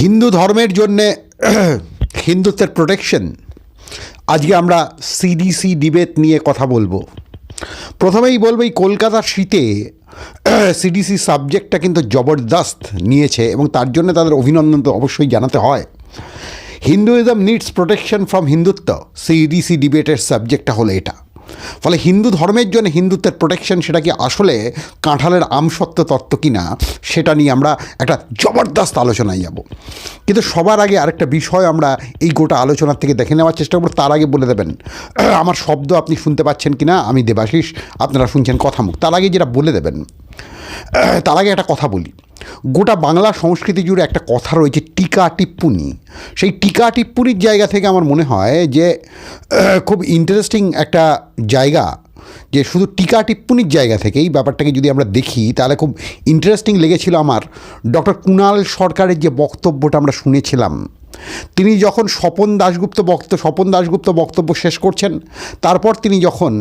হিন্দু ধর্মের জন্যে হিন্দুত্বের প্রোটেকশন আজকে আমরা সিডিসি ডিবেট নিয়ে কথা বলব। প্রথমেই বলব, এই কলকাতার শীতে সিডিসি সাবজেক্টটা কিন্তু জবরদস্ত নিয়েছে এবং তার জন্য তাদের অভিনন্দন তো অবশ্যই জানাতে হয়। Hinduism needs protection from Hindutva. CDC ডিবেটের সাবজেক্টটা হলো এটা। ফলে হিন্দু ধর্মের জন্য হিন্দুত্বের প্রোটেকশন সেটা কি আসলে কাঁঠালের আমসত্ব তত্ত্ব কি না সেটা নিয়ে আমরা একটা জবরদস্ত আলোচনায় যাব। কিন্তু সবার আগে আরেকটা বিষয় আমরা এই গোটা আলোচনার থেকে দেখে নেওয়ার চেষ্টা করব, তার আগে বলে দেবেন, আমার শব্দ আপনি শুনতে পাচ্ছেন কি না আমি দেবাশিস, আপনারা শুনছেন কথা মুখ তার আগে যেটা বলে দেবেন তার আগে একটা কথা বলি। গোটা বাংলা সংস্কৃতি জুড়ে একটা কথা রয়েছে, টিকা টিপ্পুনি। সেই টিকা টিপ্পুনির জায়গা থেকে আমার মনে হয় যে খুব ইন্টারেস্টিং একটা জায়গা যে শুধু টিকা টিপ্পুনির জায়গা থেকেই ব্যাপারটাকে যদি আমরা দেখি, তাহলে খুব ইন্টারেস্টিং লেগেছিল আমার ডক্টর কুণাল সরকারের যে বক্তব্যটা আমরা শুনেছিলাম। তিনি যখন স্বপন দাশগুপ্ত বক্ত, স্বপন দাশগুপ্ত বক্তব্য শেষ করছেন, তারপর তিনি যখন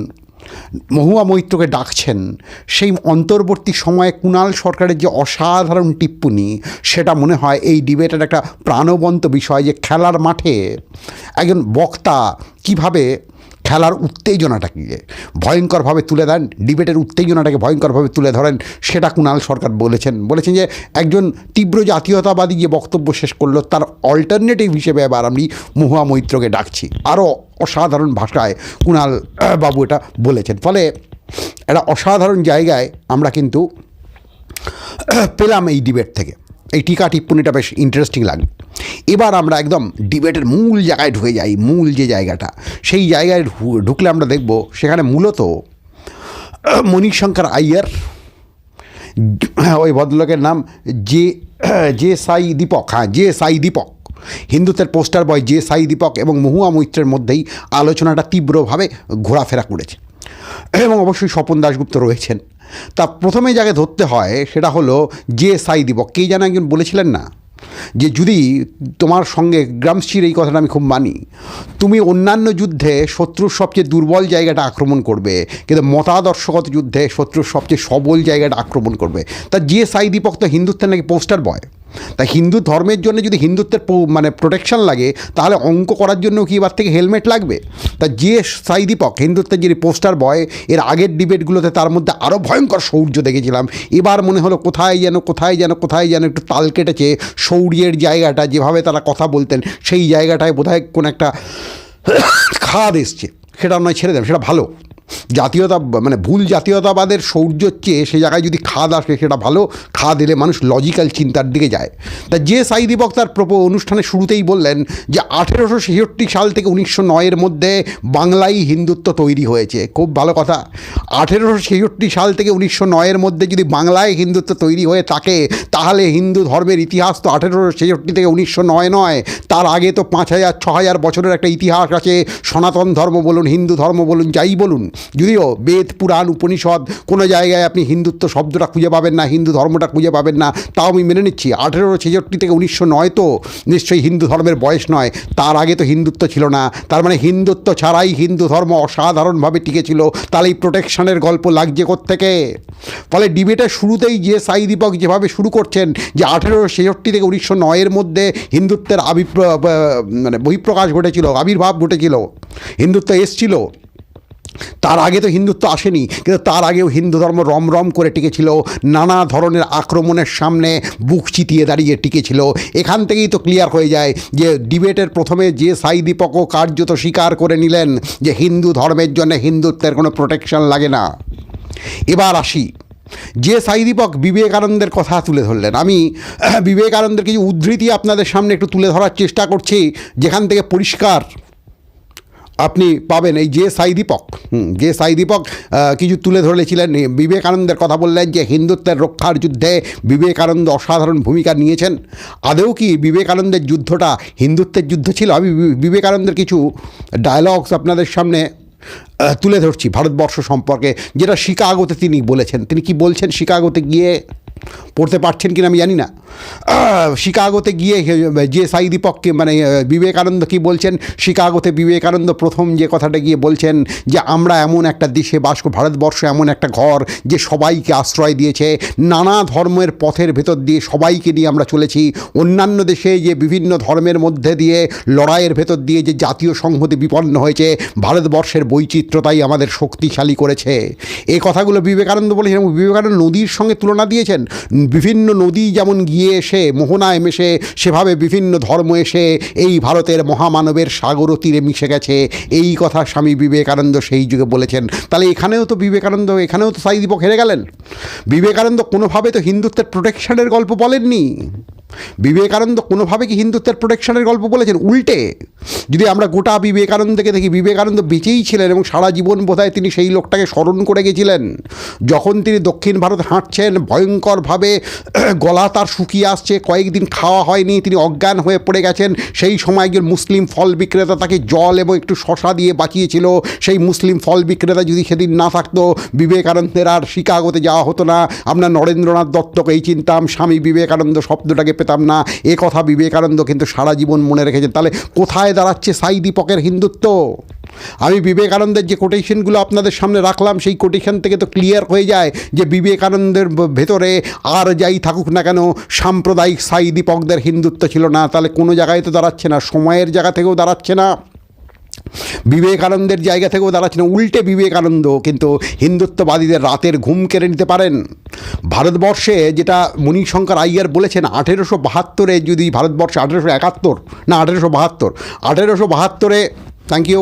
মহুয়া মৈত্রকে ডাকছেন, সেই অন্তর্বর্তী সময়ে কুণাল সরকারের যে অসাধারণ টিপ্পনি, সেটা মনে হয় এই ডিবেটের একটা প্রাণবন্ত বিষয় যে খেলার মাঠে একজন বক্তা কীভাবে খেলার উত্তেজনাটাকে ভয়ঙ্করভাবে তুলে দেন, ডিবেটের উত্তেজনাটাকে ভয়ঙ্করভাবে তুলে ধরেন, সেটা কুণাল সরকার বলেছেন। বলেছেন যে, একজন তীব্র জাতীয়তাবাদী যে বক্তব্য শেষ করল, তার অল্টারনেটিভ হিসেবে এবার আমি মহুয়া মৈত্রকে ডাকছি। আরও অসাধারণ ভাষায় কুণাল বাবু এটা বলেছেন। ফলে একটা অসাধারণ জায়গায় আমরা কিন্তু পেলাম এই ডিবেট থেকে। এই টিকা টিপ্পনিটা বেশ ইন্টারেস্টিং লাগে। এবার আমরা একদম ডিবেটের মূল জায়গায় ঢুকে যাই, মূল যে জায়গাটা। সেই জায়গায় ঢুকলে আমরা দেখব, সেখানে মূলত মণিশঙ্কর আইয়ার ওই ভদ্রলোকের নাম যে যে সাই দীপক হ্যাঁ যে সাই দীপক। হিন্দুত্বের পোস্টার বয় যে সাই দীপক এবং মহুয়া মৈত্রের মধ্যেই আলোচনাটা তীব্রভাবে ঘোরাফেরা করেছে। এবং অবশ্যই স্বপন দাশগুপ্ত রয়েছেন। তা প্রথমে যাকে ধরতে হয়, সেটা হলো যে সাই দীপক। কে যেন একজন বলেছিলেন না? যে যদি তোমার সঙ্গে গ্রামশির এই কথাটা আমি খুব মানি, তুমি অন্যান্য যুদ্ধে শত্রুর সবচেয়ে দুর্বল জায়গাটা আক্রমণ করবে, কিন্তু মতাদর্শগত যুদ্ধে শত্রুর সবচেয়ে সবল জায়গাটা আক্রমণ করবে। তা যে সাই দীপক তো নাকি পোস্টার বয়? তা হিন্দু ধর্মের জন্য যদি হিন্দুত্বের মানে প্রোটেকশন লাগে, তাহলে অঙ্ক করার জন্য কি এবার থেকে হেলমেট লাগবে? তা যে সাই দীপক, হিন্দুত্বের যে পোস্টার বয় এর আগের ডিবেটগুলোতে তার মধ্যে আরও ভয়ঙ্কর শৌর্য দেখেছিলাম। এবার মনে হলো কোথায় যেন কোথায় যেন কোথায় যেন একটু তাল কেটেছে শৌর্যের জায়গাটা, যেভাবে তারা কথা বলতেন, সেই জায়গাটায় বোধহয় কোনো একটা খাদ এসছে। সেটা নয়, ছেড়ে দেন, সেটা ভালো। জাতীয়তা মানে ভুল জাতীয়তাবাদের শৌর্যর চেয়ে সে জায়গায় যদি খাদ আসে, সেটা ভালো। খাদ এলে মানুষ লজিক্যাল চিন্তার দিকে যায়। তা যে সাই দীপক তার প্রপ, অনুষ্ঠানের শুরুতেই বললেন যে আঠেরোশো ছেষট্টি সাল থেকে উনিশশো নয়ের মধ্যে বাংলায় হিন্দুত্ব তৈরি হয়েছে। খুব ভালো কথা। আঠেরোশো ছেষট্টি সাল থেকে উনিশশো নয়ের মধ্যে যদি বাংলায় হিন্দুত্ব তৈরি হয়ে থাকে, তাহলে হিন্দু ধর্মের ইতিহাস তো আঠেরোশো ছেষট্টি থেকে উনিশশো নয় নয়। তার আগে তো পাঁচ হাজার, ছ হাজার বছরের একটা ইতিহাস আছে। সনাতন ধর্ম বলুন, হিন্দু ধর্ম বলুন, যাই বলুন। যদিও বেদ, পুরাণ, উপনিষদ, কোনো জায়গায় আপনি হিন্দুত্ব শব্দটা খুঁজে পাবেন না, হিন্দু ধর্মটা খুঁজে পাবেন না, তাও আমি মেনে নিচ্ছি। আঠেরোশো ছেষট্টি থেকে উনিশশো নয় তো নিশ্চয়ই হিন্দু ধর্মের বয়স নয়, তার আগে তো হিন্দুত্ব ছিল না। তার মানে হিন্দুত্ব ছাড়াই হিন্দু ধর্ম অসাধারণভাবে টিকেছিল। তাহলে এই প্রোটেকশনের গল্প লাগছে থেকে ফলে ডিবেটের শুরুতেই যে সাই দীপক যেভাবে শুরু করছেন, যে আঠেরোশো ছেষট্টি থেকে উনিশশো নয়ের মধ্যে হিন্দুত্বের আবিপ্র মানে বহিঃপ্রকাশ ঘটেছিল, আবির্ভাব ঘটেছিল, হিন্দুত্ব এসছিল তার আগে তো হিন্দুত্ব আসেনি, কিন্তু তার আগেও হিন্দু ধর্ম রম রম করে টিকেছিল, নানা ধরনের আক্রমণের সামনে বুক চিতিয়ে দাঁড়িয়ে টিকেছিল। এখান থেকেই তো ক্লিয়ার হয়ে যায় যে ডিবেটের প্রথমে যে সাই দীপকও কার্যত স্বীকার করে নিলেন যে হিন্দু ধর্মের জন্য হিন্দুত্বের কোনো প্রোটেকশন লাগে না। এবার আসি। যে সাই দীপক বিবেকানন্দের কথা তুলে ধরলেন, আমি বিবেকানন্দের কিছু উদ্ধৃতি আপনাদের সামনে একটু তুলে ধরার চেষ্টা করছি, যেখান থেকে পরিষ্কার আপনি পাবেন এই যে সাই দীপক। যে সাই দীপক কিছু তুলে ধরেছিলেন। বিবেকানন্দের কথা বললেন যে হিন্দুত্বের রক্ষার যুদ্ধে বিবেকানন্দ অসাধারণ ভূমিকা নিয়েছেন। আদৌ কি বিবেকানন্দের যুদ্ধটা হিন্দুত্বের যুদ্ধ ছিল? আমি বিবেকানন্দের কিছু ডায়লগস আপনাদের সামনে তুলে ধরছি ভারতবর্ষ সম্পর্কে, যেটা শিকাগোতে তিনি বলেছেন। তিনি কি বলছেন শিকাগোতে গিয়ে? পড়তে পারছেন কিনা আমি জানি না। শিকাগোতে গিয়ে যে সাই দীপককে মানে বিবেকানন্দ কি বলছেন, শিকাগোতে বিবেকানন্দ প্রথম যে কথাটা গিয়ে বলছেন যে, আমরা এমন একটা দেশে বাস ভারতবর্ষ এমন একটা ঘর যে সবাইকে আশ্রয় দিয়েছে, নানা ধর্মের পথের ভেতর দিয়ে সবাইকে নিয়ে আমরা চলেছি, অন্যান্য দেশে যে বিভিন্ন ধর্মের মধ্যে দিয়ে লড়াইয়ের ভেতর দিয়ে যে জাতীয় সংহতি বিপন্ন হয়েছে, ভারতবর্ষের বৈচিত্র্যতাই আমাদের শক্তিশালী করেছে। এই কথাগুলো বিবেকানন্দ বলেছেন এবং বিবেকানন্দ নদীর সঙ্গে তুলনা দিয়েছেন। বিভিন্ন নদী যেমন গিয়ে এসে, মোহনায় মেশে, সেভাবে বিভিন্ন ধর্ম এসে, এই ভারতের মহামানবের সাগর তীরে মিশে গেছে। এই কথা স্বামী বিবেকানন্দ সেই যুগে বলেছেন। তাহলে এখানেও তো বিবেকানন্দ, এখানেও তো সাই দীপক হেরে গেলেন। বিবেকানন্দ কোনোভাবে তো হিন্দুত্বের প্রোটেকশনের গল্প বলেননি। বিবেকানন্দ কোনোভাবে কি হিন্দুত্বের প্রোটেকশনের গল্প বলেছেন? উল্টে, যদি আমরা গোটা বিবেকানন্দকে দেখি, বিবেকানন্দ বেঁচেই ছিলেন এবং সারা জীবন বোধহয় তিনি সেই লোকটাকে স্মরণ করে গেছিলেন। যখন তিনি দক্ষিণ ভারত হাঁটছেন ভয়ঙ্করভাবে গলা তার শুকিয়ে আসছে, কয়েকদিন খাওয়া হয়নি, তিনি অজ্ঞান হয়ে পড়ে গেছেন। সেই সময় একজন মুসলিম ফল বিক্রেতা তাকে জল এবং একটু শশা দিয়ে বাঁচিয়েছিল। সেই মুসলিম ফল বিক্রেতা যদি সেদিন না থাকতো, বিবেকানন্দের আর শিকাগোতে যাওয়া হতো না। আমরা নরেন্দ্রনাথ দত্তকেই চিনতাম, স্বামী বিবেকানন্দ শব্দটাকে পেতাম না। এ কথা বিবেকানন্দ কিন্তু সারা জীবন মনে রেখেছেন। তাহলে কোথায় দাঁড়াচ্ছে সাই দীপকের হিন্দুত্ব? আমি বিবেকানন্দের যে কোটেশনগুলো আপনাদের সামনে রাখলাম, সেই কোটেশন থেকে তো ক্লিয়ার হয়ে যায় যে বিবেকানন্দের ভেতরে আর যাই থাকুক না কেন, সাম্প্রদায়িক সাই দীপকদের হিন্দুত্ব ছিল না। তাহলে কোনো জায়গায় তো দাঁড়াচ্ছে না, সময়ের জায়গা থেকেও দাঁড়াচ্ছে না। বিবেকানন্দের জায়গা থেকেও দাঁড়াচ্ছে না, উল্টে বিবেকানন্দ, কিন্তু হিন্দুত্ববাদীদের রাতের ঘুম কেড়ে নিতে পারেন। ভারতবর্ষে যেটা মণিশঙ্কর আইয়ার বলেছেন, আঠেরোশো বাহাত্তরে যদি ভারতবর্ষে আঠেরোশো একাত্তর, না, আঠেরোশো বাহাত্তর, আঠেরোশো বাহাত্তরে থ্যাংক ইউ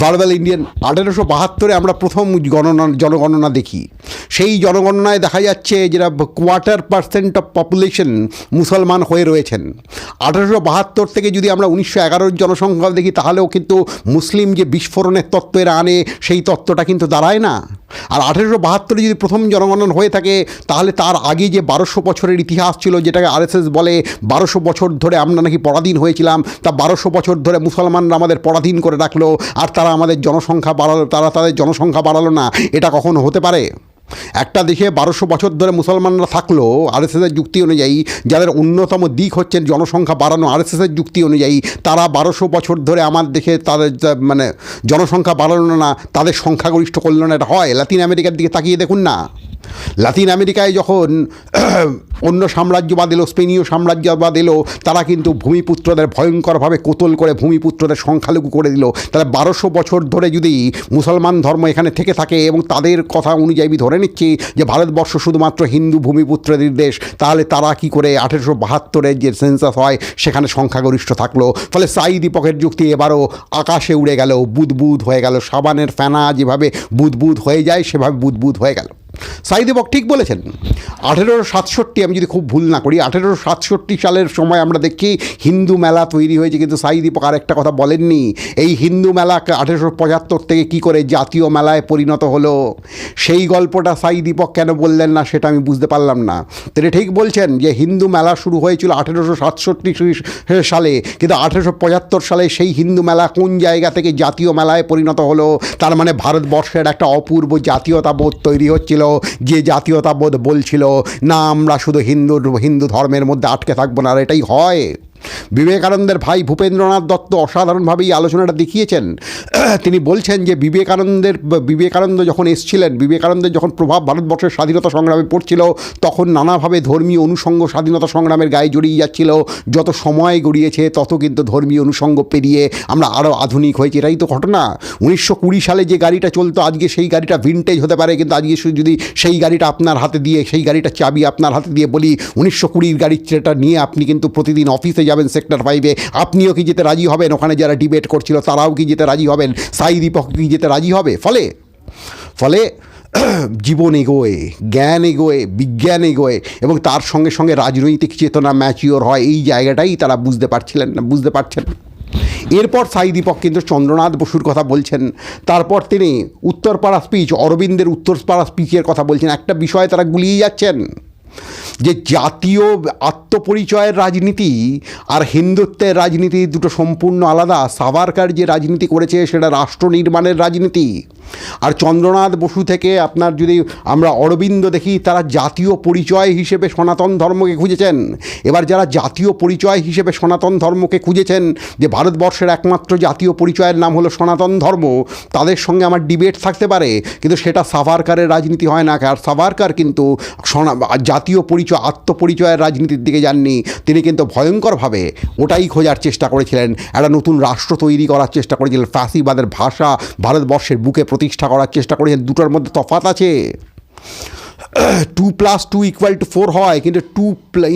ভার্বাল ইন্ডিয়ান আঠেরোশো বাহাত্তরে আমরা প্রথম গণনা, জনগণনা দেখি। সেই জনগণনায় দেখা যাচ্ছে যেটা কোয়ার্টার পার্সেন্ট অফ পপুলেশন মুসলমান হয়ে রয়েছেন। আঠেরোশো বাহাত্তর থেকে যদি আমরা উনিশশো এগারোর জনসংখ্যা দেখি, তাহলেও কিন্তু মুসলিম যে বিস্ফোরণের তত্ত্ব এরা আনে, সেই তত্ত্বটা কিন্তু দাঁড়ায় না। আর আঠেরোশো বাহাত্তরে যদি প্রথম জনগণন হয়ে থাকে, তাহলে তার আগে যে বারোশো বছরের ইতিহাস ছিল, যেটাকে আরএসএস বলে, বারোশো বছর ধরে আমরা নাকি পরাধীন হয়েছিলাম, তা বারোশো বছর ধরে মুসলমানরা আমাদের পরাধীন করে রাখল, আর তারা আমাদের জনসংখ্যা বাড়ালো, তারা তাদের জনসংখ্যা বাড়ালো না, এটা কখনো হতে পারে? একটা দেশে বারোশো বছর ধরে মুসলমানরা থাকল, আরএসএসের যুক্তি অনুযায়ী যাদের অন্যতম দিক হচ্ছে জনসংখ্যা বাড়ানো, আরএসএসের যুক্তি অনুযায়ী তারা বারোশো বছর ধরে আমার দেশে তাদের মানে জনসংখ্যা বাড়ানো না, তাদের সংখ্যাগরিষ্ঠ না, এটা হয়? লাতিন আমেরিকার দিকে তাকিয়ে দেখুন না। লাতিন আমেরিকায় যখন অন্য সাম্রাজ্যবাদ এলো, স্পেনীয় সাম্রাজ্যবাদ এলো, তারা কিন্তু ভূমিপুত্রদের ভয়ঙ্করভাবে কোতল করে ভূমিপুত্রদের সংখ্যালঘু করে দিল। তাহলে বারোশো বছর ধরে যদি মুসলমান ধর্ম এখানে থেকে থাকে এবং তাদের কথা অনুযায়ী ধরে নিচ্ছি যে ভারতবর্ষ শুধুমাত্র হিন্দু ভূমিপুত্রদের দেশ, তাহলে তারা কি করে আঠেরোশো বাহাত্তরের যে সেন্সাস হয়, সেখানে সংখ্যাগরিষ্ঠ থাকল। ফলে সাই দীপকের যুক্তি এবারও আকাশে উড়ে গেল, বুদবুদ হয়ে গেল, সাবানের ফেনা যেভাবে বুদবুদ হয়ে যায়, সেভাবে বুদবুদ হয়ে গেল। সাইদেবক ঠিক বলেছেন, আঠেরোশো সাতষট্টি আমি যদি খুব ভুল না করি, আঠেরোশো সাতষট্টি সালের সময় আমরা দেখি হিন্দু মেলা তৈরি হয়েছে, কিন্তু সাইদীপক আর একটা কথা বলেননি, এই হিন্দু মেলা আঠেরোশো পঁচাত্তর থেকে কি করে জাতীয় মেলায় পরিণত হলো? সেই গল্পটা সাইদীপক কেন বললেন না সেটা আমি বুঝতে পারলাম না। তিনি ঠিক বলছেন যে হিন্দু মেলা শুরু হয়েছিল আঠেরোশো সাতষট্টি সালে, কিন্তু আঠেরোশো পঁচাত্তর সালে সেই হিন্দু মেলা কোন জায়গা থেকে জাতীয় মেলায় পরিণত হলো? তার মানে ভারতবর্ষের একটা অপূর্ব জাতীয়তাবোধ তৈরি হচ্ছিল। যে জাতীয়তাবোধ বলছিল, না, আমরা শুধু হিন্দু হিন্দু ধর্মের মধ্যে আটকে থাকব না, আর এটাই হয়। বিবেকানন্দের ভাই ভূপেন্দ্রনাথ দত্ত অসাধারণভাবেই আলোচনাটা দেখিয়েছেন। তিনি বলছেন যে বিবেকানন্দের, বিবেকানন্দ যখন এসছিলেন, বিবেকানন্দের যখন প্রভাব ভারতবর্ষের স্বাধীনতা সংগ্রামে পড়ছিল, তখন নানাভাবে ধর্মীয় অনুষঙ্গ স্বাধীনতা সংগ্রামের গায়ে জড়িয়ে যাচ্ছিল। যত সময় গড়িয়েছে, তত কিন্তু ধর্মীয় অনুষঙ্গ পেরিয়ে আমরা আরও আধুনিক হয়েছি। এটাই তো ঘটনা। উনিশশো কুড়ি সালে যে গাড়িটা চলতো, আজকে সেই গাড়িটা ভিনটেজ হতে পারে, কিন্তু আজকে যদি সেই গাড়িটা আপনার হাতে দিয়ে, সেই গাড়িটার চাবি আপনার হাতে দিয়ে বলি, উনিশশো কুড়ির গাড়িটা নিয়ে আপনি কিন্তু প্রতিদিন অফিসে যাবেন সেক্টর ফাইভে আপনিও কি যেতে রাজি হবেন? ওখানে যারা ডিবেট করছিল, তারাও কি যেতে রাজি হবেন? সাই দীপক কি যেতে রাজি হবে? ফলে ফলে জীবন এগোয়, জ্ঞান এগোয়, বিজ্ঞান এগোয়, এবং তার সঙ্গে সঙ্গে রাজনৈতিক চেতনা ম্যাচিওর হয়। এই জায়গাটাই তারা বুঝতে পারছিলেন না, বুঝতে পারছেন এরপর সাই দীপক কিন্তু চন্দ্রনাথ বসুর কথা বলছেন। তারপর তিনি উত্তরপাড়া স্পিচ অরবিন্দের উত্তরপাড়া স্পিচের কথা বলছেন। একটা বিষয় তারা গুলিয়ে যাচ্ছেন। যে জাতীয় আত্মপরিচয়ের রাজনীতি আর হিন্দুত্বের রাজনীতি দুটো সম্পূর্ণ আলাদা। সাভারকার যে রাজনীতি করেছে সেটা রাষ্ট্র নির্মাণের রাজনীতি। আর চন্দ্রনাথ বসু থেকে আপনার যদি আমরা অরবিন্দ দেখি, তারা জাতীয় পরিচয় হিসেবে সনাতন ধর্মকে খুঁজেছেন। এবার যারা জাতীয় পরিচয় হিসেবে সনাতন ধর্মকে খুঁজেছেন, যে ভারতবর্ষের একমাত্র জাতীয় পরিচয়ের নাম হলো সনাতন ধর্ম, তাদের সঙ্গে আমার ডিবেট থাকতে পারে, কিন্তু সেটা সাভারকারের রাজনীতি হয় না। আর সাভারকার কিন্তু জাতীয় পরিচয়, আত্মপরিচয়ের রাজনীতির দিকে যাননি। তিনি কিন্তু ভয়ঙ্করভাবে ওটাই খোঁজার চেষ্টা করেছিলেন। একটা নতুন রাষ্ট্র তৈরি করার চেষ্টা করেছিলেন। ফ্যাসিবাদের ভাষা ভারতবর্ষের বুকে প্রতিষ্ঠা করার চেষ্টা করেছেন, দুটোর মধ্যে তফাৎ আছে। Two plus two equal to four হয়, কিন্তু two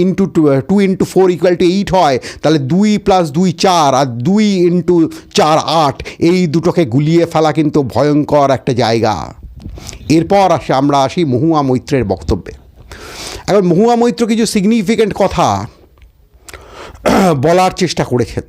into two into four equal to eight হয়, তাহলে দুই প্লাস দুই চার আর দুই ইন্টু চার আট, এই দুটোকে গুলিয়ে ফেলা কিন্তু ভয়ঙ্কর একটা জায়গা। এরপর আসে, আমরা আসি মহুয়া মৈত্রের বক্তব্যে। এখন মহুয়া মৈত্র কিছু সিগনিফিক্যান্ট কথা বলার চেষ্টা করেছেন।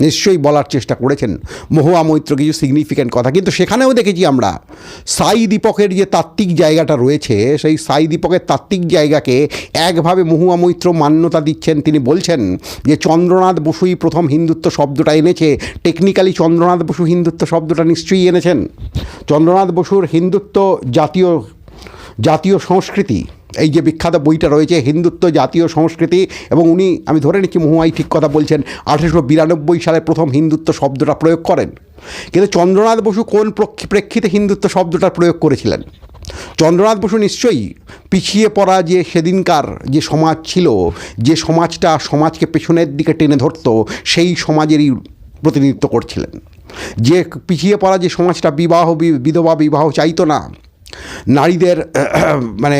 নিশ্চয়ই বলার চেষ্টা করেছেন। মহুয়া মৈত্র কিছু সিগনিফিক্যান্ট কথা। কিন্তু সেখানেও দেখেছি আমরা, সাই দীপকের যে তাত্ত্বিক জায়গাটা রয়েছে, সেই সাই দীপকের তাত্ত্বিক জায়গাকে একভাবে মহুয়া মৈত্র মান্যতা দিচ্ছেন। তিনি বলছেন যে, চন্দ্রনাথ বসুই প্রথম হিন্দুত্ব শব্দটা এনেছে। টেকনিক্যালি চন্দ্রনাথ বসু হিন্দুত্ব শব্দটা নিশ্চয়ই এনেছেন। চন্দ্রনাথ বসুর হিন্দুত্ব জাতীয় জাতীয় সংস্কৃতি এই যে বিখ্যাত বইটা রয়েছে, হিন্দুত্ব, জাতীয় সংস্কৃতি, এবং উনি, আমি ধরে নিচ্ছি মহুয়াই ঠিক কথা বলছেন, আঠেরোশো বিরানব্বই সালে প্রথম হিন্দুত্ব শব্দটা প্রয়োগ করেন। কিন্তু চন্দ্রনাথ বসু কোন প্রেক্ষিতে হিন্দুত্ব শব্দটা প্রয়োগ করেছিলেন? চন্দ্রনাথ বসু নিশ্চয়ই পিছিয়ে পড়া যে সেদিনকার যে সমাজ ছিল, যে সমাজটা সমাজকে পেছনের দিকে টেনে ধরতো, সেই সমাজেরই প্রতিনিধিত্ব করছিলেন। যে পিছিয়ে পড়া যে সমাজটা বিবাহ বিধবা বিবাহ চাইতো না নারীদের মানে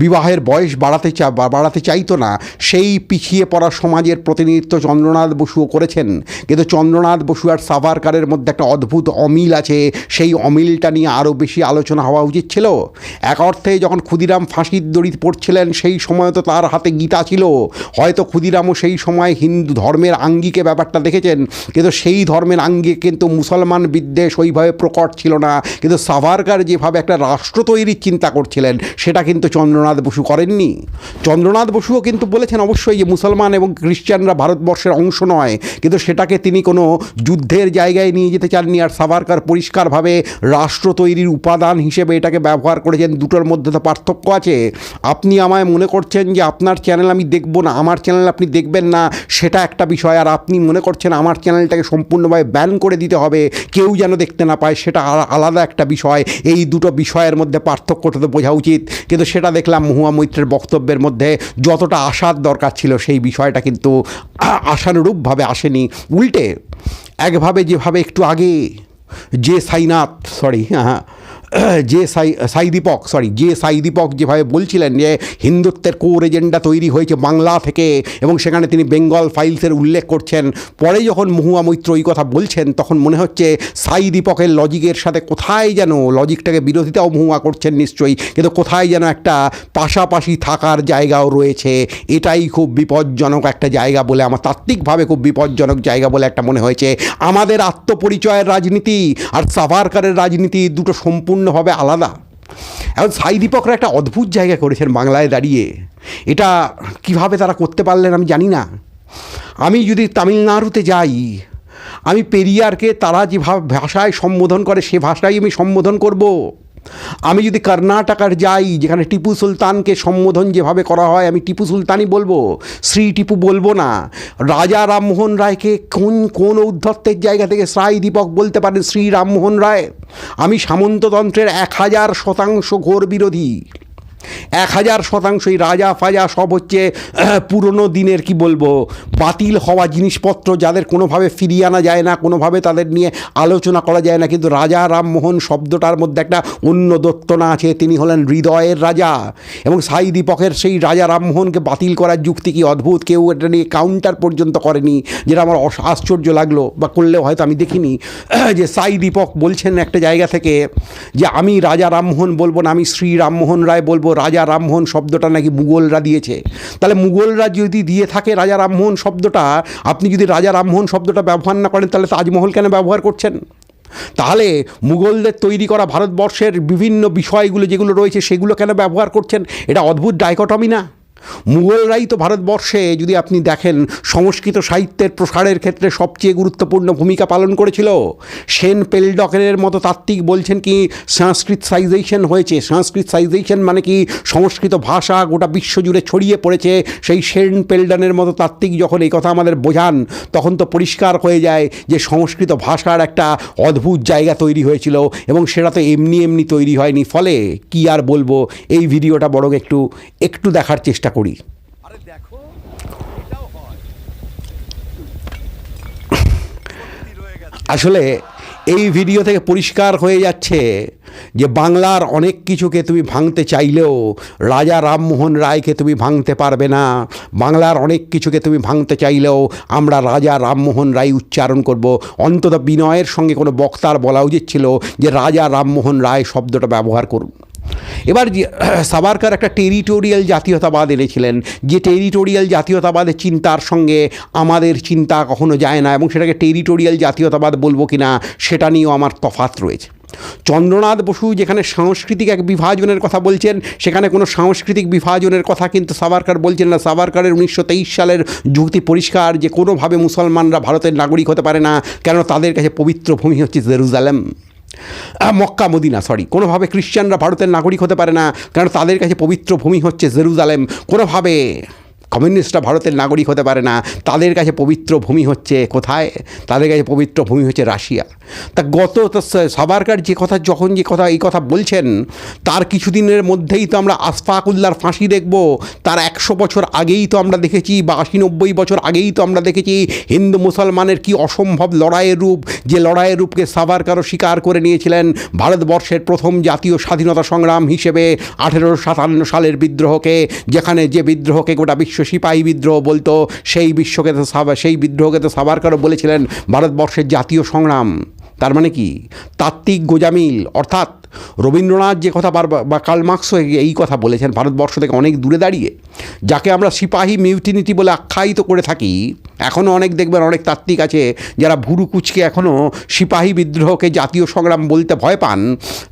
বিবাহের বয়স বাড়াতে চা, বাড়াতে চাইতো না, সেই পিছিয়ে পড়া সমাজের প্রতিনিধিত্ব চন্দ্রনাথ বসুও করেছেন। কিন্তু চন্দ্রনাথ বসু আর সাভারকারের মধ্যে একটা অদ্ভুত অমিল আছে, সেই অমিলটা নিয়ে আরও বেশি আলোচনা হওয়া উচিত ছিল। এক অর্থে যখন ক্ষুদিরাম ফাঁসির দড়ি পড়ছিলেন, সেই সময় তো তার হাতে গীতা ছিল। হয়তো ক্ষুদিরামও সেই সময় হিন্দু ধর্মের আঙ্গিকে ব্যাপারটা দেখেছেন, কিন্তু সেই ধর্মের আঙ্গিক কিন্তু মুসলমান বিদ্বেষ ওইভাবে প্রকট ছিল না। কিন্তু সাভারকার যেভাবে একটা রাষ্ট্র তৈরির চিন্তা করছিলেন, সেটা কিন্তু চন্দ্রনাথ বসু করেননি। চন্দ্রনাথ বসুও কিন্তু বলেছেন অবশ্যই যে মুসলমান এবং খ্রিস্টানরা ভারতবর্ষের অংশ নয়, কিন্তু সেটাকে তিনি কোনো যুদ্ধের জায়গায় নিয়ে যেতে চাননি। আর সাভারকার পরিষ্কারভাবে রাষ্ট্র তৈরির উপাদান হিসেবে এটাকে ব্যবহার করেছেন, দুটোর মধ্যে তো পার্থক্য আছে। আপনি আমায় মনে করছেন যে আপনার চ্যানেল আমি দেখব না, আমার চ্যানেল আপনি দেখবেন না, সেটা একটা বিষয়। আর আপনি মনে করছেন আমার চ্যানেলটাকে সম্পূর্ণভাবে ব্যান করে দিতে হবে, কেউ যেন দেখতে না পায়, সেটা আলা- আলাদা একটা বিষয়। এই দুটো বিষয়ের মধ্যে পার্থক্যটা তো বোঝা উচিত। কিন্তু সেটা দেখলাম মহুয়া মৈত্রের বক্তব্যের মধ্যে যতটা আসার দরকার ছিল সেই বিষয়টা কিন্তু আশানুরূপভাবে আসেনি। উল্টে একভাবে যেভাবে একটু আগে যে সাইনাথ সরি হ্যাঁ যে সাই সাই দীপক সরি যে সাই দীপক যেভাবে বলছিলেন যে হিন্দুত্বের কোর এজেন্ডা তৈরি হয়েছে বাংলা থেকে এবং সেখানে তিনি বেঙ্গল ফাইলসের উল্লেখ করছেন, পরে যখন মহুয়া মৈত্র এই কথা বলছেন, তখন মনে হচ্ছে সাই দীপকের লজিকের সাথে কোথায় যেন লজিকটাকে বিরোধিতাও মহুয়া করছেন নিশ্চয়ই, কিন্তু কোথায় যেন একটা পাশাপাশি থাকার জায়গাও রয়েছে। এটাই খুব বিপজ্জনক একটা জায়গা বলে, আমার তাত্ত্বিকভাবে খুব বিপজ্জনক জায়গা বলে একটা মনে হয়েছে। আমাদের আত্মপরিচয়ের রাজনীতি আর সাভারকারের রাজনীতি দুটো সম্পূর্ণভাবে আলাদা। এখন সাই দীপকরা একটা অদ্ভুত জায়গা করেছেন বাংলায় দাঁড়িয়ে। এটা কীভাবে তারা করতে পারলেন আমি জানি না। আমি যদি তামিলনাড়ুতে যাই, আমি পেরিয়ারকে তারা যেভাবে ভাষায় সম্বোধন করে সে ভাষায় আমি সম্বোধন করব। আমি যদি কর্ণাটকার যাই, যেখানে টিপু সুলতানকে সম্বোধন যেভাবে করা হয়, আমি টিপু সুলতানই বলব। শ্রী টিপু বলব না। রাজা রামমোহন রায়কে কোন কোন উদ্ধত্তের জায়গা থেকে সাই দীপক বলতে পারেন শ্রী রামমোহন রায়? আমি সামন্ততন্ত্রের এক হাজার শতাংশ ঘোর বিরোধী। এক হাজার শতাংশই রাজা ফাজা সব হচ্ছে পুরনো দিনের কি বলব, বাতিল হওয়া জিনিসপত্র যাদের কোনোভাবে ফিরিয়ে আনা যায় না, কোনোভাবে তাদের নিয়ে আলোচনা করা যায় না, কিন্তু রাজা রামমোহন শব্দটার মধ্যে একটা অন্য দত্তনা আছে, তিনি হলেন হৃদয়ের রাজা। এবং সাই দীপকের সেই রাজা রামমোহনকে বাতিল করার যুক্তি কি অদ্ভুত, কেউ এটা নিয়ে কাউন্টার পর্যন্ত করেনি, যেটা আমার আশ্চর্য লাগল, বা করলেও হয়তো আমি দেখিনি। যে সাই দীপক বলছেন একটা জায়গা থেকে, যে আমি রাজা রামমোহন বলব না, আমি শ্রী রামমোহন রায় বলব রাজা রামমোহন শব্দটা নাকি মুঘলরা দিয়েছে। তাহলে মুঘলরা যদি দিয়ে থাকে রাজা রামমোহন শব্দটা, আপনি যদি রাজা রামমোহন শব্দটা ব্যবহার না করেন, তাহলে তাজমহল কেন ব্যবহার করছেন? তাহলে মুঘলদের তৈরি করা ভারতবর্ষের বিভিন্ন বিষয়গুলো যেগুলো রয়েছে, সেগুলো কেন ব্যবহার করছেন? এটা অদ্ভুত ডাইকটমি না? মুঘলরাই তো ভারতবর্ষে, যদি আপনি দেখেন, সংস্কৃত সাহিত্যের প্রসারের ক্ষেত্রে সবচেয়ে গুরুত্বপূর্ণ ভূমিকা পালন করেছিল। সেন পেলডকের মতো তাত্ত্বিক বলছেন কি সংস্কৃত সাইজেশন হয়েছে। সংস্কৃত সাইজেশন মানে কি, সংস্কৃত ভাষা গোটা বিশ্ব জুড়ে ছড়িয়ে পড়েছে। সেই সেন পেলডনের মতো তাত্ত্বিক যখন এই কথা আমাদের বোঝান, তখন তো পরিষ্কার হয়ে যায় যে সংস্কৃত ভাষার একটা অদ্ভুত জায়গা তৈরি হয়েছিল এবং সেটা তো এমনি এমনি তৈরি হয়নি। ফলে কি আর বলব, এই ভিডিওটা বরং একটু একটু দেখার চেষ্টা করি। রয়ে গেছে। আসলে এই ভিডিও থেকে পরিষ্কার হয়ে যাচ্ছে যে বাংলার অনেক কিছুকে তুমি ভাঙতে চাইলেও রাজা রামমোহন রায়কে তুমি ভাঙতে পারবে না। বাংলার অনেক কিছুকে তুমি ভাঙতে চাইলেও আমরা রাজা রামমোহন রায় উচ্চারণ করব। অন্তত বিনয়ের সঙ্গে কোনো বক্তার বলা উচিত ছিল যে রাজা রামমোহন রায় শব্দটা ব্যবহার করুন। এবার সাভারকার একটা টেরিটোরিয়াল জাতীয়তাবাদ এনেছিলেন, যে টেরিটোরিয়াল জাতীয়তাবাদের চিন্তার সঙ্গে আমাদের চিন্তা কখনো যায় না এবং সেটাকে টেরিটোরিয়াল জাতীয়তাবাদ বলব কি না সেটা নিয়েও আমার তফাৎ রয়েছে। চন্দ্রনাথ বসু যেখানে সাংস্কৃতিক এক বিভাজনের কথা বলছেন, সেখানে কোনো সাংস্কৃতিক বিভাজনের কথা কিন্তু সাভারকার বলছেন না। সাভারকারের উনিশশো সালের যুক্তি পরিষ্কার যে কোনোভাবে মুসলমানরা ভারতের নাগরিক হতে পারে না, কেন তাদের কাছে পবিত্র ভূমি হচ্ছে জেরুজালেম। মক্কা, মদিনা সরি কোনোভাবে খ্রিশ্চানরা ভারতের নাগরিক হতে পারে না, কারণ তাদের কাছে পবিত্র ভূমি হচ্ছে জেরুজালেম। কোনোভাবে। কমিউনিস্টরা ভারতের নাগরিক হতে পারে না, তাদের কাছে পবিত্র ভূমি হচ্ছে কোথায়? তাদের কাছে পবিত্র ভূমি হচ্ছে রাশিয়া। তা গত সাবারকার যে কথা, যখন যে কথা, এই কথা বলছেন, তার কিছুদিনের মধ্যেই তো আমরা আশফাকুল্লার ফাঁসি দেখব। তার একশো বছর আগেই তো আমরা দেখেছি বা আশি নব্বই বছর আগেই তো আমরা দেখেছি হিন্দু মুসলমানের কি অসম্ভব লড়াইয়ের রূপ। যে লড়াইয়ের রূপকে সাবারকারও স্বীকার করে নিয়েছিলেন ভারতবর্ষের প্রথম জাতীয় স্বাধীনতা সংগ্রাম হিসেবে আঠেরোশো সাতান্ন সালের বিদ্রোহকে, যেখানে যে বিদ্রোহকে গোটা বিশ্ব সিপাহী বিদ্রোহ বলতো, সেই বিশ্বকে তো সেই বিদ্রোহকে তো সাবারকারও বলেছিলেন ভারতবর্ষের জাতীয় সংগ্রাম। তার মানে কি? তাত্ত্বিক গোজামিল, অর্থাৎ রবীন্দ্রনাথ যে কথা বারবার বা কার্ল মার্কসও এই কথা বলেছেন, ভারতবর্ষ থেকে অনেক দূরে দাঁড়িয়ে, যাকে আমরা সিপাহী মিউটিনিটি বলে আখ্যায়িত করে থাকি, এখনও অনেক দেখবেন, অনেক তাত্ত্বিক আছে যারা ভুরু কুচকে এখনও সিপাহী বিদ্রোহকে জাতীয় সংগ্রাম বলতে ভয় পান।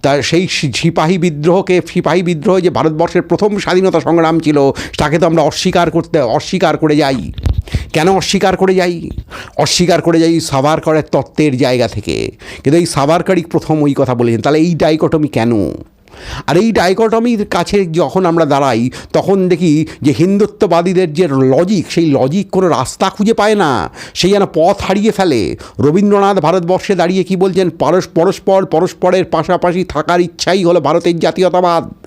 তা সেই সিপাহী বিদ্রোহকে, সিপাহী বিদ্রোহ যে ভারতবর্ষের প্রথম স্বাধীনতা সংগ্রাম ছিল, তাকে তো আমরা অস্বীকার করতে, অস্বীকার করে যাই। কেন অস্বীকার করে যাই? অস্বীকার করে যাই সাভারকরের তত্ত্বের জায়গা থেকে। কিন্তু এই সাভারকারই প্রথম ওই কথা বলেছেন। তাহলে এই ডাইকটমি কেন? আর এই ডাইকটমির কাছে যখন আমরা দাঁড়াই, তখন দেখি যে হিন্দুত্ববাদীদের যে লজিক সেই লজিক কোনো রাস্তা খুঁজে পায় না। সেই যেন পথ হারিয়ে ফেলে। রবীন্দ্রনাথ ভারতবর্ষে দাঁড়িয়ে কি বলছেন? পরস, পরস্পর পরস্পরের পাশাপাশি থাকার ইচ্ছাই হলো ভারতের জাতীয়তাবাদ।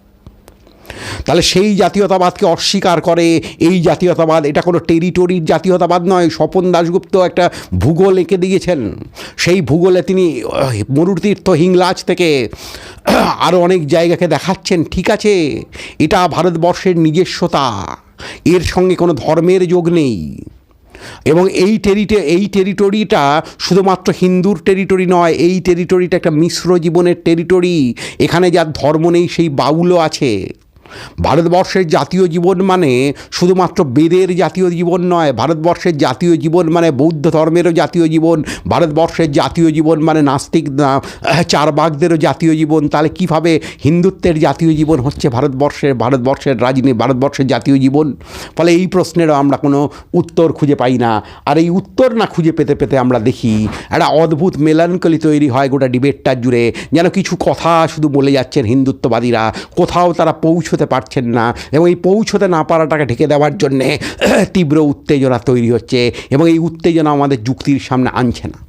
তাহলে সেই জাতীয়তাবাদকে অস্বীকার করে, এই জাতীয়তাবাদ, এটা কোনো টেরিটরির জাতীয়তাবাদ নয়, স্বপন দাশগুপ্ত একটা ভূগোল এঁকে দিয়েছেন। সেই ভূগোলে তিনি মরুতীর্থ হিংলাজ থেকে আরও অনেক জায়গাকে দেখাচ্ছেন, ঠিক আছে, এটা ভারতবর্ষের নিজস্বতা, এর সঙ্গে কোনো ধর্মের যোগ নেই। এবং এই টেরিটে, এই টেরিটরিটা শুধুমাত্র হিন্দুর টেরিটরি নয়, এই টেরিটরিটা একটা মিশ্র জীবনের টেরিটরি, এখানে যার ধর্ম নেই, সেই বাউলও আছে। ভারতবর্ষের জাতীয় জীবন মানে শুধুমাত্র বেদের জাতীয় জীবন নয়, ভারতবর্ষের জাতীয় জীবন মানে বৌদ্ধ ধর্মেরও জাতীয় জীবন, ভারতবর্ষের জাতীয় জীবন মানে নাস্তিক চারবাগদেরও জাতীয় জীবন। তাহলে কীভাবে হিন্দুত্বের জাতীয় জীবন হচ্ছে ভারতবর্ষের ভারতবর্ষের রাজনীতি, ভারতবর্ষের জাতীয় জীবন? ফলে এই প্রশ্নেরও আমরা কোনো উত্তর খুঁজে পাই না। আর এই উত্তর না খুঁজে পেতে পেতে আমরা দেখি, একটা অদ্ভুত মেলানকলি তৈরি হয় গোটা ডিবেটটার জুড়ে, যেন কিছু কথা শুধু বলে যাচ্ছেন হিন্দুত্ববাদীরা। কোথাও তারা পৌঁছতে পারছেন না এবং এই পৌঁছতে না পারাটাকে ঢেকে দেওয়ার জন্যে তীব্র উত্তেজনা তৈরি হচ্ছে এবং এই উত্তেজনা আমাদের যুক্তির সামনে আনছে না।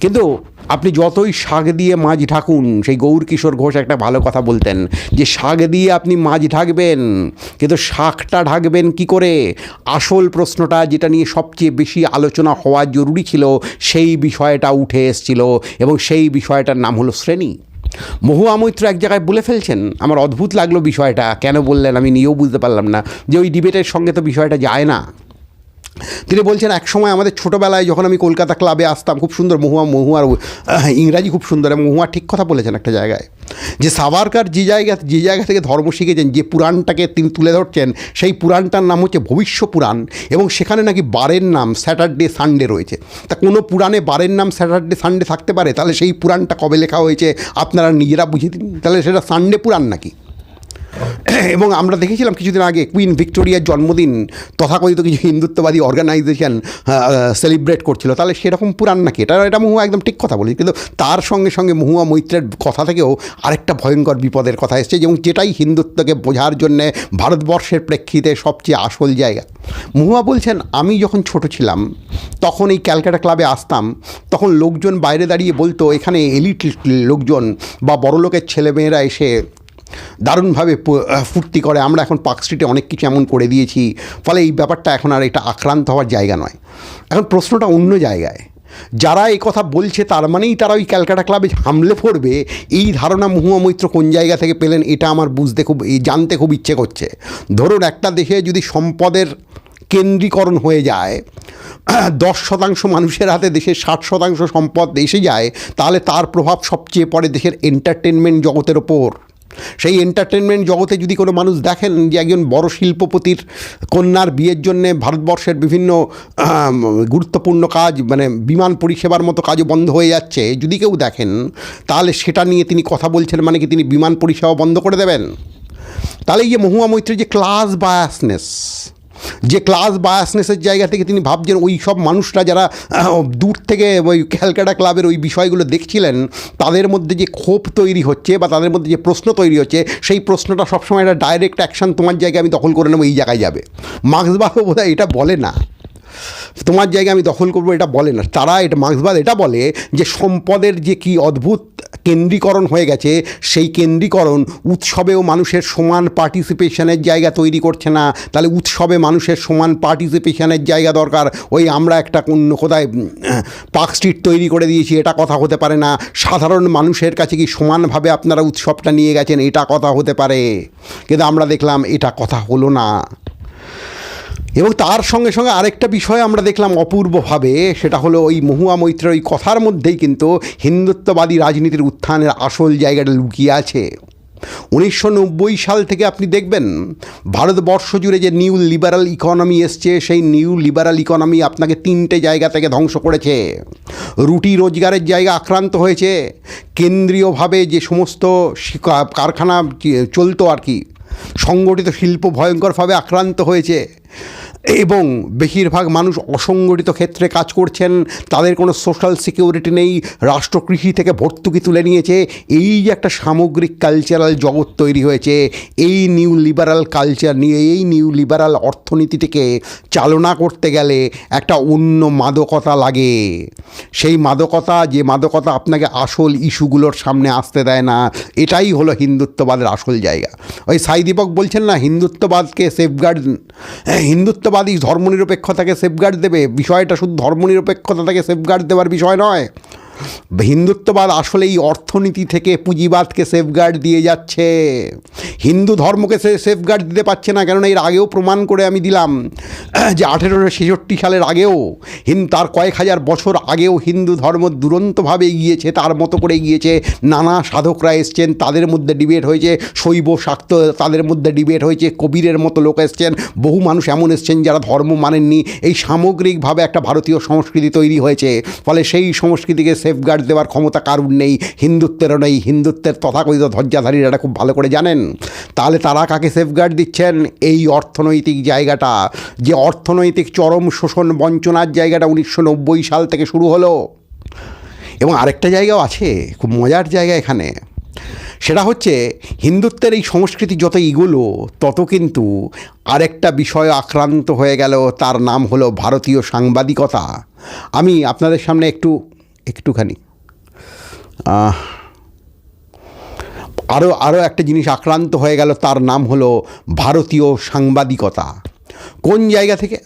কিন্তু আপনি যতই শাক দিয়ে মাছ ঢাকুন, সেই গৌর কিশোর ঘোষ একটা ভালো কথা বলতেন যে শাক দিয়ে আপনি মাছ ঢাকবেন, কিন্তু শাকটা ঢাকবেন কি করে? আসল প্রশ্নটা যেটা নিয়ে সবচেয়ে বেশি আলোচনা হওয়া জরুরি ছিল, সেই বিষয়টা উঠে এসছিল এবং সেই বিষয়টার নাম হলো শ্রেণি। মহুয়া মৈত্র এক জায়গায় বলে ফেলছেন, আমার অদ্ভুত লাগল বিষয়টা, কেন বললেন? আমি নিয়েও বুঝতে পারলাম না যে ওই ডিবেটের সঙ্গে তো বিষয়টা যায় না। তিনি বলছেন, এক সময় আমাদের ছোটোবেলায় যখন আমি কলকাতা ক্লাবে আসতাম, খুব সুন্দর মহুয়া, মহুয়ার ইংরাজি খুব সুন্দর এবং মহুয়া ঠিক কথা বলেছেন একটা জায়গায়। যে সাভারকার যে জায়গা যে জায়গা থেকে ধর্ম শিখেছেন, যে পুরাণটাকে তিনি তুলে ধরছেন, সেই পুরাণটার নাম হচ্ছে ভবিষ্য পুরাণ এবং সেখানে নাকি বারের নাম স্যাটারডে সানডে রয়েছে। তা কোনো পুরাণে বারের নাম স্যাটারডে সানডে থাকতে পারে? তাহলে সেই পুরাণটা কবে লেখা হয়েছে? আপনারা নিজেরা বুঝে দিন। তাহলে সেটা সানডে পুরাণ নাকি? এবং আমরা দেখেছিলাম কিছুদিন আগে কুইন ভিক্টোরিয়ার জন্মদিন, তথাকথিত কিছু হিন্দুত্ববাদী অর্গানাইজেশন সেলিব্রেট করছিল। তাহলে সেরকম পুরাণ নাকি? এটা এটা মহুয়া একদম ঠিক কথা বলি কিন্তু তার সঙ্গে সঙ্গে মহুয়া মৈত্রের কথা থেকেও আরেকটা ভয়ঙ্কর বিপদের কথা এসছে, এবং যেটাই হিন্দুত্বকে বোঝার জন্যে ভারতবর্ষের প্রেক্ষিতে সবচেয়ে আসল জায়গা। মহুয়া বলছেন, আমি যখন ছোট ছিলাম, তখন এই ক্যালকাটা ক্লাবে আসতাম, তখন লোকজন বাইরে দাঁড়িয়ে বলতো, এখানে এলিট লোকজন বা বড়লোকের ছেলেমেয়েরা এসে দারুণভাবে ফুর্তি করে। আমরা এখন পার্ক স্ট্রিটে অনেক কিছু এমন করে দিয়েছি। ফলে এই ব্যাপারটা এখন আর এটা আক্রান্ত হওয়ার জায়গা নয়। এখন প্রশ্নটা অন্য জায়গায়। যারা এই কথা বলছে, তার মানেই তারা ওই ক্যালকাটা ক্লাবে হামলে পড়বে এই ধারণা মহুয়া মৈত্র কোন জায়গা থেকে পেলেন, এটা আমার বুঝতে খুব জানতে খুব ইচ্ছে করছে। ধরুন, একটা দেশে যদি সম্পদের কেন্দ্রীকরণ হয়ে যায়, দশ শতাংশ মানুষের হাতে দেশের ষাট শতাংশ সম্পদ এসে যায়, তাহলে তার প্রভাব সবচেয়ে পড়ে দেশের এন্টারটেনমেন্ট জগতের ওপর। সেই এন্টারটেনমেন্ট জগতে যদি কোনো মানুষ দেখেন যে একজন বড় শিল্পপতির কন্যার বিয়ের জন্যে ভারতবর্ষের বিভিন্ন গুরুত্বপূর্ণ কাজ মানে বিমান পরিষেবার মতো কাজও বন্ধ হয়ে যাচ্ছে, যদি কেউ দেখেন, তাহলে সেটা নিয়ে তিনি কথা বলছেন মানে কি তিনি বিমান পরিষেবা বন্ধ করে দেবেন? তাহলে এই যে মহুয়া মৈত্রীর যে ক্লাস বায়াসনেস যে ক্লাস বায়াসনেসের জায়গা থেকে তিনি ভাবছেন, ওই সব মানুষরা যারা দূর থেকে ওই ক্যালকাটা ক্লাবের ওই বিষয়গুলো দেখছিলেন, তাদের মধ্যে যে ক্ষোভ তৈরি হচ্ছে বা তাদের মধ্যে যে প্রশ্ন তৈরি হচ্ছে, সেই প্রশ্নটা সবসময় একটা ডাইরেক্ট অ্যাকশান তোমার জায়গায় আমি দখল করে নেব, এই জায়গায় যাবে। মার্ক্সবাদও বোধ এটা বলে না। তোমার জায়গায় আমি দখল করব, এটা বলে না। তারা, এটা মার্ক্সবাদ এটা বলে যে সম্পদের যে কি অদ্ভুত কেন্দ্রীকরণ হয়ে গেছে, সেই কেন্দ্রীকরণ উৎসবেও মানুষের সমান পার্টিসিপেশনের জায়গা তৈরি করছে না। তাহলে উৎসবে মানুষের সমান পার্টিসিপেশনের জায়গা দরকার। ওই আমরা একটা অন্য কোথায় পার্ক স্ট্রিট তৈরি করে দিয়েছি, এটা কথা হতে পারে না। সাধারণ মানুষের কাছে কি সমানভাবে আপনারা উৎসবটা নিয়ে গেছেন, এটা কথা হতে পারে। কিন্তু আমরা দেখলাম, এটা কথা হলো না। এবং তার সঙ্গে সঙ্গে আরেকটা বিষয় আমরা দেখলাম অপূর্বভাবে, সেটা হলো ওই মহুয়া মৈত্রের ওই কথার মধ্যেই কিন্তু হিন্দুত্ববাদী রাজনীতির উত্থানের আসল জায়গাটা লুকিয়ে আছে। উনিশশো নব্বই সাল থেকে আপনি দেখবেন, ভারতবর্ষ জুড়ে যে নিউ লিবারাল ইকোনমি এসছে, সেই নিউ লিবারাল ইকোনমি আপনাকে তিনটে জায়গা থেকে ধ্বংস করেছে। রুটি রোজগারের জায়গা আক্রান্ত হয়েছে। কেন্দ্রীয়ভাবে যে সমস্ত কারখানা চলতো আর কি, সংগঠিত শিল্প ভয়ঙ্করভাবে আক্রান্ত হয়েছে। এবং বেশিরভাগ মানুষ অসংগঠিত ক্ষেত্রে কাজ করছেন, তাদের কোনো সোশ্যাল সিকিউরিটি নেই রাষ্ট্র কৃষি থেকে ভর্তুকি তুলে নিয়েছে, এই যে একটা সামগ্রিক কালচারাল জগৎ তৈরি হয়েছে, এই নিউ লিবারাল কালচার নিয়ে, এই নিউ লিবারাল অর্থনীতিটিকে চালনা করতে গেলে একটা অন্য মাদকতা লাগে। সেই মাদকতা, যে মাদকতা আপনাকে আসল ইস্যুগুলোর সামনে আসতে দেয় না, এটাই হলো হিন্দুত্ববাদের আসল জায়গা। ওই সাইদীপক বলছেন না, হিন্দুত্ববাদকে সেফগার্ড হিন্দুত্ববাদী ধর্মনিরপেক্ষতাকে সেফগার্ড দেবে। বিষয়টা শুধু ধর্মনিরপেক্ষতাকে সেফগার্ড দেওয়ার বিষয় নয়। হিন্দুত্ববাদ আসলে এই অর্থনীতি থেকে পুঁজিবাদকে সেফগার্ড দিয়ে যাচ্ছে। হিন্দু ধর্মকে সে সেফগার্ড দিতে পারছে না, কেননা এর আগেও প্রমাণ করে আমি দিলাম যে আঠেরোশো ছেষট্টি সালের আগেও, হিন তার কয়েক হাজার বছর আগেও হিন্দু ধর্ম দুরন্তভাবে এগিয়েছে, তার মতো করে এগিয়েছে। নানা সাধকরা এসছেন, তাদের মধ্যে ডিবেট হয়েছে, শৈব শাক্ত তাদের মধ্যে ডিবেট হয়েছে, কবিরের মতো লোক এসছেন, বহু মানুষ এমন এসছেন যারা ধর্ম মানেননি। এই সামগ্রিকভাবে একটা ভারতীয় সংস্কৃতি তৈরি হয়েছে, ফলে সেই সংস্কৃতিকে সেফগার্ড দেওয়ার ক্ষমতা কারুর নেই, হিন্দুত্বেরও নেই, হিন্দুত্বের তথাকথিত ধৈর্যাধারীরা এটা খুব ভালো করে জানেন। তাহলে তারা কাকে সেফগার্ড দিচ্ছেন? এই অর্থনৈতিক জায়গাটা, যে অর্থনৈতিক চরম শোষণ বঞ্চনার জায়গাটা উনিশশো নব্বই সাল থেকে শুরু হলো। এবং আরেকটা জায়গাও আছে, খুব মজার জায়গা এখানে। সেটা হচ্ছে, হিন্দুত্বের এই সংস্কৃতি যত এগুলো, তত কিন্তু আরেকটা বিষয় আক্রান্ত হয়ে গেল, তার নাম হলো ভারতীয় সাংবাদিকতা। আমি আপনাদের সামনে একটু একটুখানি। আরও আরও একটা জিনিস আক্রান্ত হয়ে গেল, তার নাম হলো ভারতীয় সাংবাদিকতা। কোন জায়গা থেকে?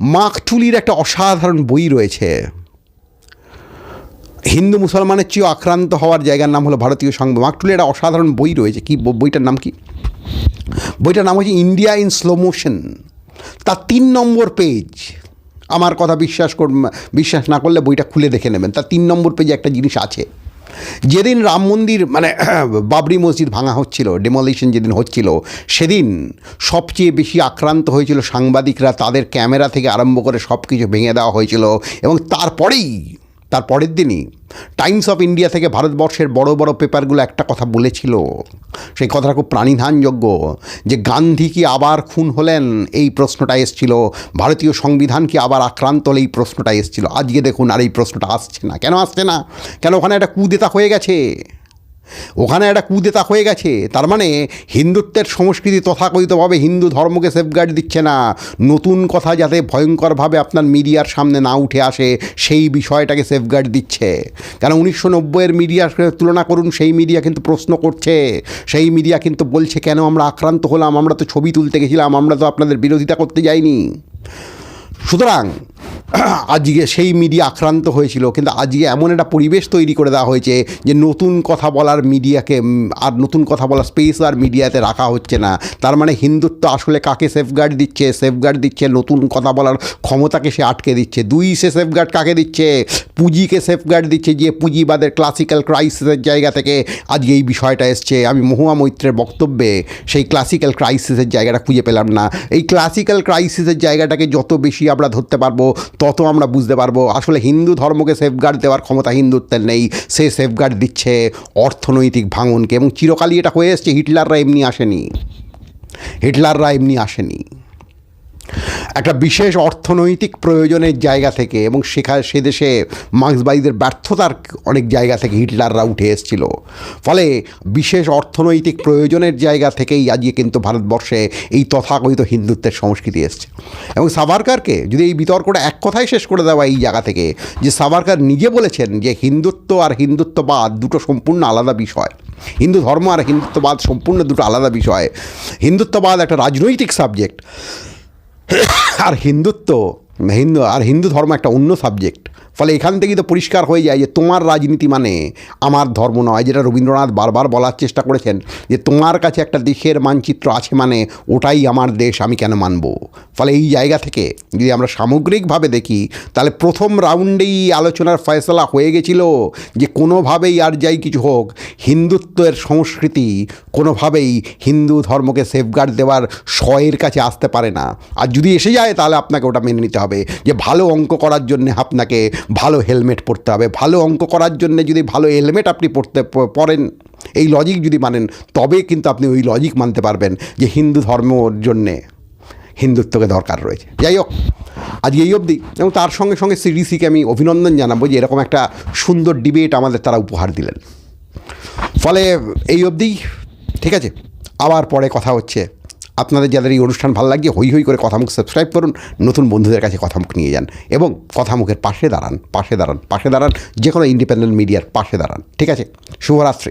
মাকটুলির একটা অসাধারণ বই রয়েছে। হিন্দু মুসলমানের চেয়েও আক্রান্ত হওয়ার জায়গার নাম হলো ভারতীয় সংবাদ। মাকটুলির একটা অসাধারণ বই রয়েছে। কি বইটার নাম কি? বইটার নাম হচ্ছে ইন্ডিয়া ইন স্লো মোশন। তার তিন নম্বর পেজ। আমার কথা বিশ্বাস কর, বিশ্বাস না করলে বইটা খুলে দেখে নেবেন। তার তিন নম্বর পেজে একটা জিনিস আছে। যেদিন রাম মন্দির মানে বাবরি মসজিদ ভাঙা হচ্ছিল ডেমোলিশন যেদিন হচ্ছিল, সেদিন সবচেয়ে বেশি আক্রান্ত হয়েছিল সাংবাদিকরা, তাদের ক্যামেরা থেকে আরম্ভ করে সব কিছু ভেঙে দেওয়া হয়েছিল এবং তারপরেই তার পরের দিনই টাইমস অফ ইন্ডিয়া থেকে ভারতবর্ষের বড় বড় পেপারগুলো একটা কথা বলেছিল। সেই কথাটা খুব প্রাণীধানযোগ্য যে গান্ধী কি আবার খুন হলেন? এই প্রশ্নটা এসছিল। ভারতীয় সংবিধান কি আবার আক্রান্ত হলে এই প্রশ্নটা এসছিল? আজকে দেখুন আর এই প্রশ্নটা আসছে না। কেন আসছে না? কেন ওখানে একটা কুদেতা হয়ে গেছে? ওখানে একটা কুদেতা হয়ে গেছে। তার মানে হিন্দুত্বের সংস্কৃতি তথাকথিতভাবে হিন্দু ধর্মকে সেফগার্ড দিচ্ছে না। নতুন কথা যাতে ভয়ঙ্করভাবে আপনার মিডিয়ার সামনে না উঠে আসে, সেই বিষয়টাকে সেফগার্ড দিচ্ছে। কেন উনিশশো নব্বইয়ের মিডিয়ার তুলনা করুন, সেই মিডিয়া কিন্তু প্রশ্ন করছে। সেই মিডিয়া কিন্তু বলছে, কেন আমরা আক্রান্ত হলাম? আমরা তো ছবি তুলতে গেছিলাম, আমরা তো আপনাদের বিরোধিতা করতে যাইনি। সুতরাং আজকে সেই মিডিয়া আক্রান্ত হয়েছিল, কিন্তু আজকে এমন একটা পরিবেশ তৈরি করে দেওয়া হয়েছে যে নতুন কথা বলার মিডিয়াকে আর নতুন কথা বলার স্পেস আর মিডিয়াতে রাখা হচ্ছে না। তার মানে হিন্দুত্ব আসলে কাকে সেফগার্ড দিচ্ছে? সেফগার্ড দিচ্ছে নতুন কথা বলার ক্ষমতাকে সে আটকে দিচ্ছে। দুই, সে সেফগার্ড কাকে দিচ্ছে? পুঁজিকে সেফগার্ড দিচ্ছে যে পুঁজিবাদের ক্লাসিক্যাল ক্রাইসিসের জায়গা থেকে। আজকে এই বিষয়টা এসছে, আমি মহুয়া মৈত্রের বক্তব্যে সেই ক্লাসিক্যাল ক্রাইসিসের জায়গাটা খুঁজে পেলাম না। এই ক্লাসিক্যাল ক্রাইসিসের জায়গাটাকে যত বেশি আমরা ধরতে পারব তত আমরা বুঝতে পারব। আসলে হিন্দু ধর্মকে সেফগার্ড দেওয়ার ক্ষমতা হিন্দুত্বের নেই। সে সেফগার্ড দিচ্ছে অর্থনৈতিক ভাঙনকে এবং চিরকালই এটা হয়ে এসছে। হিটলাররা এমনি আসেনি। হিটলাররা এমনি আসেনি। একটা বিশেষ অর্থনৈতিক প্রয়োজনের জায়গা থেকে এবং সেখানে সে দেশে মার্ক্সবাদীদের ব্যর্থতার অনেক জায়গা থেকে হিটলাররা উঠে এসেছিল। ফলে বিশেষ অর্থনৈতিক প্রয়োজনের জায়গা থেকেই আজকে কিন্তু ভারতবর্ষে এই তথাকথিত হিন্দুত্বের সংস্কৃতি এসছে। এবং সাভারকারকে যদি এই বিতর্কটা এক কথায় শেষ করে দেওয়া এই জায়গা থেকে, যে সাভারকার নিজে বলেছেন যে হিন্দুত্ব আর হিন্দুত্ববাদ দুটো সম্পূর্ণ আলাদা বিষয়। হিন্দু ধর্ম আর হিন্দুত্ববাদ সম্পূর্ণ দুটো আলাদা বিষয়। হিন্দুত্ববাদ একটা রাজনৈতিক সাবজেক্ট। আর হিন্দুত্ব হিন্দু আর হিন্দু ধর্ম একটা অন্য সাবজেক্ট ফলে এখান থেকেই তো পরিষ্কার হয়ে যায় যে তোমার রাজনীতি মানে আমার ধর্ম নয়, যেটা রবীন্দ্রনাথ বারবার বলার চেষ্টা করেছেন যে তোমার কাছে একটা দেশের মানচিত্র আছে মানে ওটাই আমার দেশ, আমি কেন মানব? ফলে এই জায়গা থেকে যদি আমরা সামগ্রিকভাবে দেখি, তাহলে প্রথম রাউন্ডেই আলোচনার ফয়সলা হয়ে গেছিল যে কোনোভাবেই আর যাই কিছু হোক, হিন্দুত্বের সংস্কৃতি কোনোভাবেই হিন্দু ধর্মকে সেফগার্ড দেওয়ার শয়ের কাছে আসতে পারে না। আর যদি এসে যায়, তাহলে আপনাকে ওটা মেনে নিতে হবে যে ভালো অঙ্ক করার জন্য আপনাকে ভালো হেলমেট পরতে হবে, ভালো অঙ্ক করার জন্য যদি ভালো হেলমেট আপনি পড়তে পরেন, এই লজিক যদি মানেন, তবে কিন্তু আপনি ওই লজিক মানতে পারবেন যে হিন্দু ধর্মর জন্যে হিন্দুত্বকে দরকার রয়েছে। যাই হোক আজকে এই অবধি, এবং তার সঙ্গে সঙ্গে সিডিসিকে আমি অভিনন্দন জানাব যে এরকম একটা সুন্দর ডিবেট আমাদের তারা উপহার দিলেন। ফলে এই অবধি, ঠিক আছে? আবার পরে কথা হচ্ছে। আপনাদের যাদের এই অনুষ্ঠান ভালো লাগে হই হই করে কথামুখ সাবস্ক্রাইব করুন, নতুন বন্ধুদের কাছে কথামুখ নিয়ে যান এবং কথামুখের পাশে দাঁড়ান পাশে দাঁড়ান পাশে দাঁড়ান যে কোনো ইন্ডিপেন্ডেন্ট মিডিয়ার পাশে দাঁড়ান। ঠিক আছে, শুভরাত্রি।